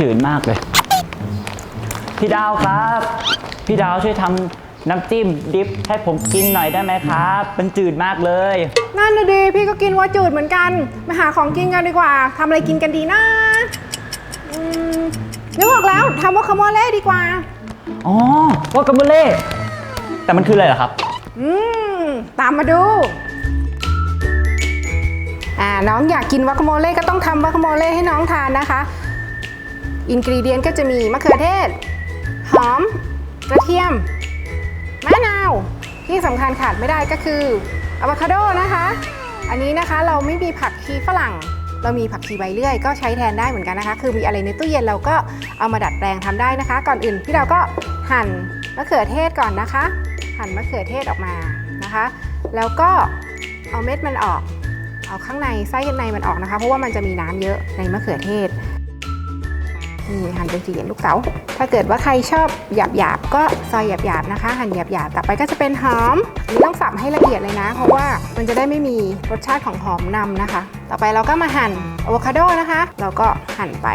จืดมากเลย พี่ดาวครับ พี่ดาวช่วยทำน้ำจิ้มดิฟให้ผมกินหน่อยได้ไหมครับ มันจืดมากเลย นั่นนะดีพี่ก็กินว่าจืดเหมือนกัน มาหาของกินกันดีกว่าทำอะไรกินกันดีนะอืมนึกออกแล้วทำวาคาโมเล่ดีกว่า อ๋อวากาโมเล่ แต่มันคืออะไรเหรอครับ อืม ตามมาดู อ่าน้องอยากกินวาคาโมเล่ก็ต้องทำวาคาโมเล่ให้น้องทานนะคะ อินกรีเดียนก็จะมีมะเขือเทศ หอม กระเทียม มะนาว ที่สำคัญขาดไม่ได้ก็คืออะโวคาโดนะคะ อันนี้นะคะเราไม่มีผักชีฝรั่ง เรามีผักชีใบเลื่อย ก็ใช้แทนได้เหมือนกันนะคะ คือมีอะไรในตู้เย็นเราก็เอามาดัดแปลงทำได้นะคะ ก่อนอื่นพี่เราก็หั่นมะเขือเทศก่อนนะคะ หั่นมะเขือเทศออกมานะคะ แล้วก็เอาเม็ดมันออก เอาข้างในไส้ข้างในมันออกนะคะ เพราะว่ามันจะมีน้ำเยอะในมะเขือเทศนี่หั่นเป็นสี่เหลี่ยมลูกเต๋าถ้าเกิดว่าใครชอบหยาบๆก็ซอยหยาบๆนะคะ หั่นหยาบๆต่อไปก็จะเป็นหอมนนี้ต้องสับให้ละเอียดเลยนะ เพราะว่ามันจะได้ไม่มีรสชาติของหอมนำนะคะ ต่อไปเราก็มาหั่นอะโวคาโดนะคะเราก็หั่นไป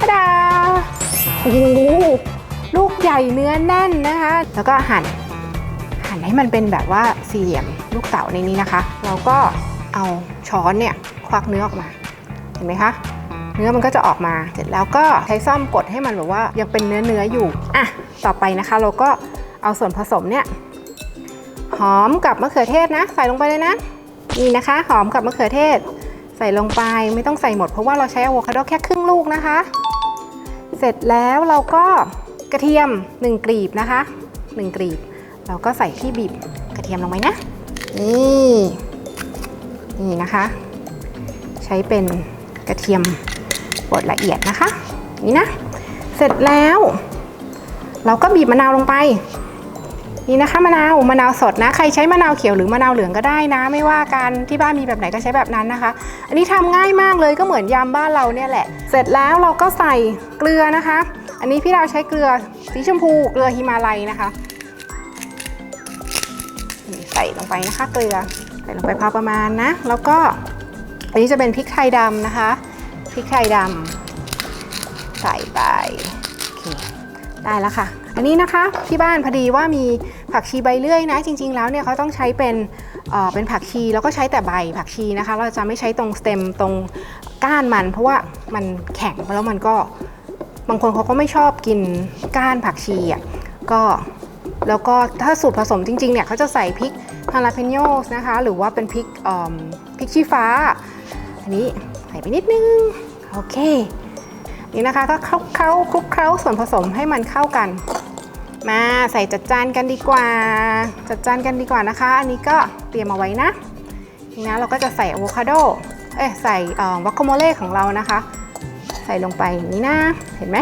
ตะดาโอ้โหลูกใหญ่เนื้อแน่นนะคะ แล้วก็หั่นหั่นให้มันเป็นแบบว่าสี่เหลี่ยมลูกเต๋าในนี้นะคะ เราก็ เอาช้อนเนี่ยควักเนื้อออกมา เห็นไหมคะ เนื้อมันก็จะออกมา เสร็จแล้วก็ใช้ซ่อมกดให้มันแบบว่ายังเป็นเนื้อเนื้ออยู่ อะ ต่อไปนะคะ เราก็เอาส่วนผสมเนี่ยหอมกับมะเขือเทศนะ ใส่ลงไปเลยนะ นี่นะคะ หอมกับมะเขือเทศ ใส่ลงไปไม่ต้องใส่หมดเพราะว่าเราใช้อะโวคาโดแค่ครึ่งลูกนะคะ เสร็จแล้วเราก็กระเทียม 1กรีบนะคะ 1กรีบ เราก็ใส่ที่บีบกระเทียมลงไปนะ นี่ นี่นะคะ ใช้เป็นกระเทียมบดละเอียดนะคะ นี่นะ เสร็จแล้ว เราก็บีบมะนาวลงไป นี่นะคะมะนาวมะนาวสดนะ ใครใช้มะนาวเขียวหรือมะนาวเหลืองก็ได้นะ ไม่ว่ากันที่บ้านมีแบบไหนก็ใช้แบบนั้นนะคะ อันนี้ทำง่ายมากเลยก็เหมือนยำบ้านเราเนี่ยแหละ เสร็จแล้วเราก็ใส่เกลือนะคะ อันนี้พี่ดาวใช้เกลือสีชมพูเกลือฮิมาลัยนะคะใส่ลงไปนะคะเกลือ ส่ลงไปพอประมาณนะ แล้วก็อันนี้จะเป็นพริกไทยดำนะคะพริกไทยดำใส่ไปโอเคได้แล้วค่ะ อันนี้นะคะที่บ้านพอดีว่ามีผักชีใบเลื่อยนะ จริง ๆ แล้วเนี่ยเขาต้องใช้เป็นเอ่อเป็นผักชีแล้วก็ใช้แต่ใบผักชีนะคะ เราจะไม่ใช้ตรงสเต็มตรงก้านมัน เพราะว่ามันแข็งแล้วมันก็บางคนเขาก็ไม่ชอบกินก้านผักชีอะก็แล้วก็ถ้าสูตรผสมจริงๆเนี่ยเขาจะใส่พริก ฮาลาเพโยสนะคะ หรือว่าเป็นพริกพริกชี้ฟ้า อันนี้ใส่ไปนิดนึง โอเค นี่นะคะก็คลุกเคล้าคลุกเคล้าส่วนผสมให้มันเข้ากัน มาใส่จัดจานกันดีกว่า จัดจานกันดีกว่านะคะ อันนี้ก็เตรียมเอาไว้นะนี่นะเราก็จะใส่อะโวคาโด เอ้ยใส่วากาโมเล่ของเรานะคะ ใส่ลงไปอย่างนี้นะ เห็นไหม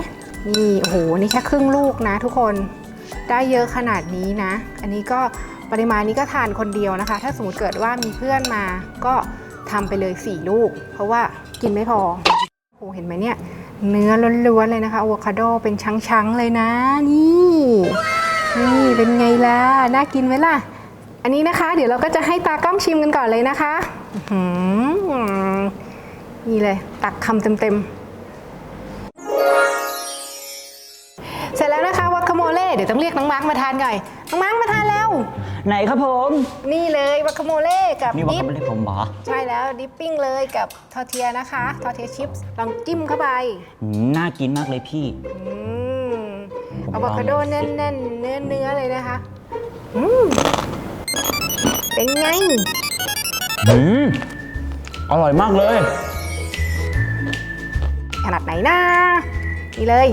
นี่โอ้โห นี่แค่ครึ่งลูกนะทุกคน ได้เยอะขนาดนี้นะ อันนี้ก็ ปริมาณนี้ก็ทานคนเดียวนะคะ ถ้าสมมติเกิดว่ามีเพื่อนมาก็ทำไปเลย 4 ลูก เพราะว่ากินไม่พอโอ้เห็นไหมเนี่ย เนื้อล้วนๆเลยนะคะอะโวคาโดเป็นชั้งๆเลยนะ นี่นี่เป็นไงล่ะ น่ากินไหมล่ะ อันนี้นะคะ เดี๋ยวเราก็จะให้ตากล้องชิมกันก่อนเลยนะคะนี่เลย ตักคำเต็มๆ ต้องเรียกน้องมาร์กมาทานก่อนน้องมาร์กมาทานแล้ว ไหนครับผมนี่เลยวากาโมเล่กับนี่วาดิกาปโมเล่ผมเหรอใช่แล้วดิปปิ้งเลยกับทอร์เทียนะคะทอร์เทียชิพส์ลองจิ้มเข้าไปอืมน่ากินมากเลยพี่ อืมผมอะโวคาโดลองหน่แน่อยนสิๆเนื้อเนื้อๆเลยนะคะอืมเป็นไง อืมอร่อยมากเลย ขนาดไหนนะนี่เลย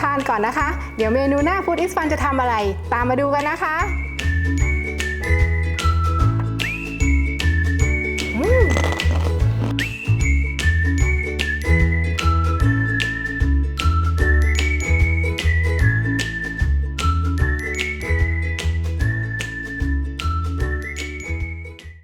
ทานก่อนนะคะ เดี๋ยวเมนูหน้าฟู้ดอิสฟันจะทำอะไร ตามมาดูกันนะคะ